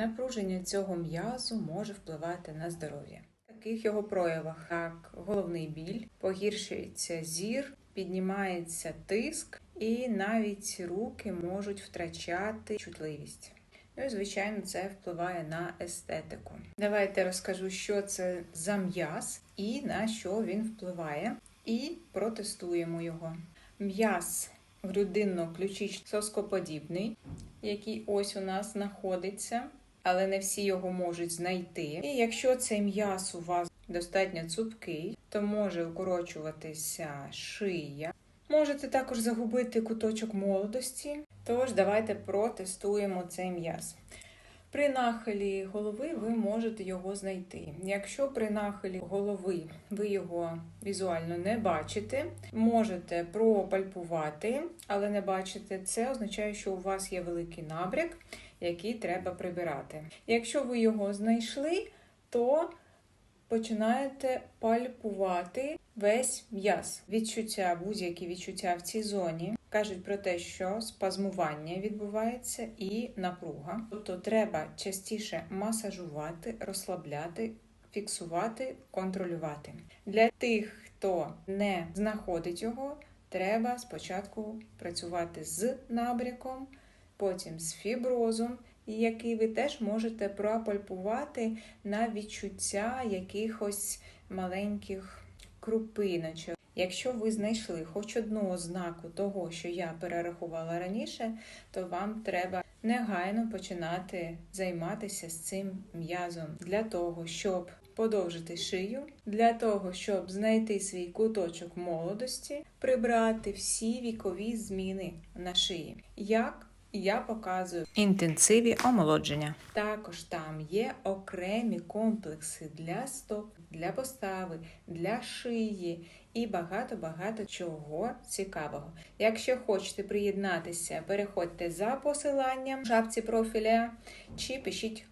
Напруження цього м'язу може впливати на здоров'я. В таких його проявах, як головний біль, погіршується зір, піднімається тиск, і навіть руки можуть втрачати чутливість. Ну і, звичайно, це впливає на естетику. Давайте розкажу, що це за м'яз і на що він впливає, і протестуємо його. М'яз грудинно-ключично соскоподібний, який ось у нас знаходиться, але не всі його можуть знайти. І якщо цей м'яз у вас достатньо цупкий, то може укорочуватися шия. Можете також загубити куточок молодості. Тож давайте протестуємо цей м'яз. При нахилі голови ви можете його знайти. Якщо при нахилі голови ви його візуально не бачите, можете пропальпувати, але не бачите, це означає, що у вас є великий набряк, який треба прибирати. Якщо ви його знайшли, то починаєте пальпувати весь м'яз. Відчуття, будь-які відчуття в цій зоні кажуть про те, що спазмування відбувається і напруга. Тобто треба частіше масажувати, розслабляти, фіксувати, контролювати. Для тих, хто не знаходить його, треба спочатку працювати з набряком, потім з фіброзом, який ви теж можете пропальпувати на відчуття якихось маленьких крупиночок. Якщо ви знайшли хоч одну ознаку того, що я перерахувала раніше, то вам треба негайно починати займатися з цим м'язом для того, щоб подовжити шию, для того, щоб знайти свій куточок молодості, прибрати всі вікові зміни на шиї. Як я показую інтенсиві омолодження. Також там є окремі комплекси для стоп, для постави, для шиї і багато-багато чого цікавого. Якщо хочете приєднатися, переходьте за посиланням в шапці профіля чи пишіть